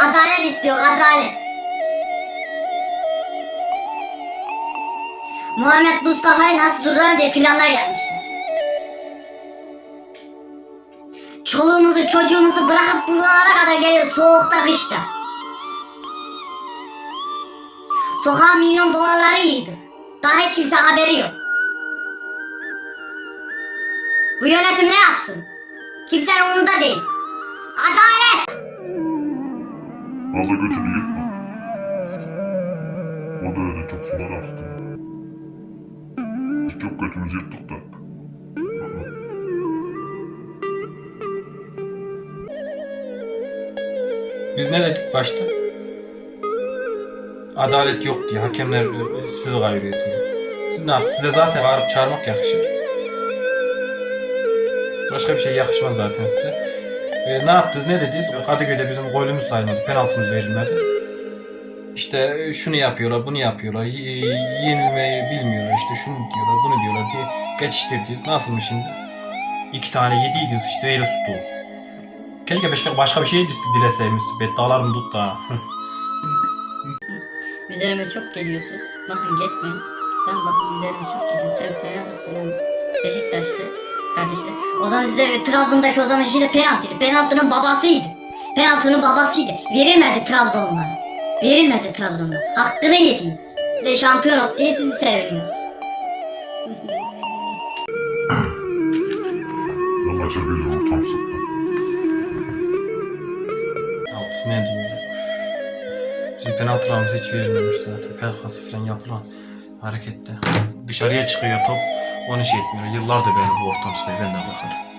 Adalet istiyor adalet. Muhammed Mustafa'yı nasıl durdurar diye planlar yapmışlar. Çoluğumuzu çocuğumuzu bırakıp buralara kadar geliyor soğukta kışta. Sokağa milyon dolarları yiydi. Daha hiç kimse haberi yok. Bu yönetim ne yapsın? Kimsenin umurunda değil. Adalet! Fazla götünü yırtma. O da öyle çok sular aktı. Biz çok götümüzü yırttık da. Biz ne dedik başta? Adalet yok diye, hakemler e, sizi kayırıyor diye. Siz ne yaptınız? Size zaten bağırıp çağırmak yakışır. Başka bir şey yakışmaz zaten size. E, ne yaptınız, ne dediniz? Kadıköy'de bizim golümüz sayılmadı, penaltımız verilmedi. İşte e, şunu yapıyorlar, bunu yapıyorlar, y- yenilmeyi bilmiyorlar, işte şunu diyorlar, bunu diyorlar diye geçiştirdiniz. Nasıl mı şimdi? İki tane yediydiniz işte öyle sustunuz. Keşke başka, başka bir şey dileseymiş. Beddalarım tut da. Üzerime çok geliyorsunuz. Bakın geçmeyin. Ben bakın üzerime çok geliyor. Sen ben Beşiktaşlı kardeşler. O zaman size Trabzon'daki o zaman şimdi penaltıydı. Penaltının babasıydı. Penaltının babasıydı. Verilmedi Trabzonlara. Verilmedi Trabzonlara. Hakkını yediniz. Bir de şampiyon oldu diye sizi seviniyoruz. Ben maça bir ortam sıktım. Alt ne diyor? Bizim penaltılarımız hiç verilmemiş zaten. Pelkası falan yapılan harekette. Dışarıya çıkıyor top. Onu şey etmiyor. Yıllardır benim bu ortam sayı ben de bakarım.